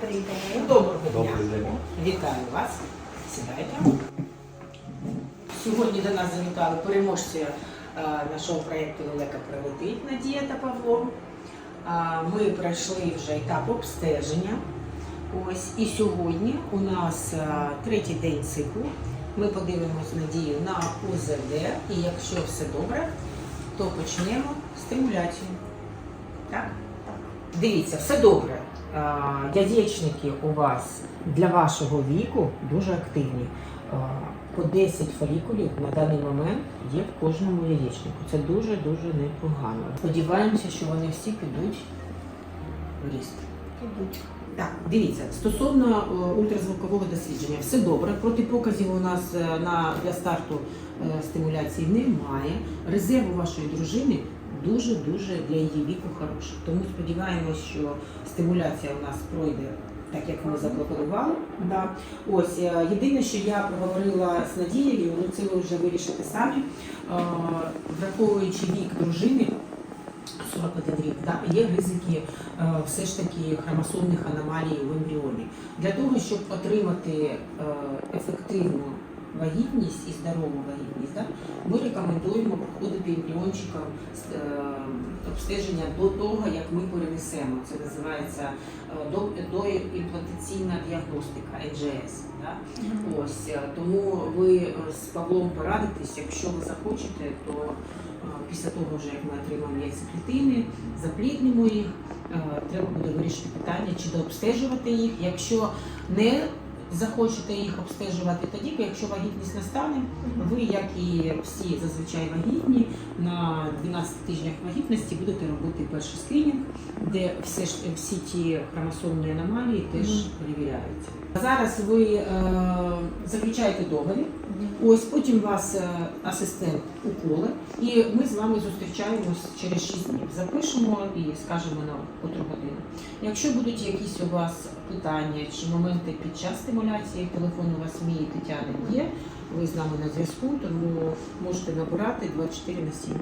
Добрий день. Доброго дня. День. Вітаю вас. Сідайте. Сьогодні до нас завітали переможці е, нашого проєкту Лелека прилетить Надія та Павло. Ми пройшли вже етап обстеження. Ось і сьогодні у нас е, третій день циклу. Ми подивимось надію на УЗД, і якщо все добре, то почнемо стимуляцію. Так? Дивіться, все добре. А, Яєчники у вас для вашого віку дуже активні. По 10 фолікулів на даний момент є в кожному яєчнику. Це дуже-дуже непогано. Сподіваємося, що вони всі підуть в ріст. Ідуть. Так, дивіться, стосовно е, ультразвукового дослідження, все добре. Протипоказів у нас е, на для старту е, стимуляції немає. Резерв у вашої дружини дуже дуже для її віку хороший. Тому сподіваємось, що стимуляція у нас пройде так, як ми запланували. Да. Ось е, єдине, що я проговорила з Надією, ну це ви вже вирішите самі, Е, враховуючи вік дружини. 41 рік, да, є ризики е, все ж таки хромосомних аномалій в ембріоні. Для того, щоб отримати ефективну вагітність і здорову вагітність, да, ми рекомендуємо проходити ембріончикам е, обстеження до того, як ми перенесемо. Це називається е, до, доімплантаційна діагностика НЖС. Да. Ось е, тому ви з Павлом порадитесь, якщо ви захочете, то е, після того, вже як ми отримаємо яйцеклітини, запліднимо їх, е, треба буде вирішити питання, чи дообстежувати їх. Якщо не захочете їх обстежувати, тоді, якщо вагітність настане, ви, як і всі зазвичай вагітні, на 12 тижнях вагітності будете робити перший скринінг, де все всі ті хромосомні аномалії теж Мгм. перевіряються. Зараз ви е, заключаєте договір. Ось потім вас е, асистент уколе, і ми з вами зустрічаємось через 6 днів. Запишемо і скажемо на котру годину. Якщо будуть якісь у вас питання чи моменти під час стимуляції, телефон у вас мій Тетяни є. Ви з нами на зв'язку, тому можете набирати 24 на 7.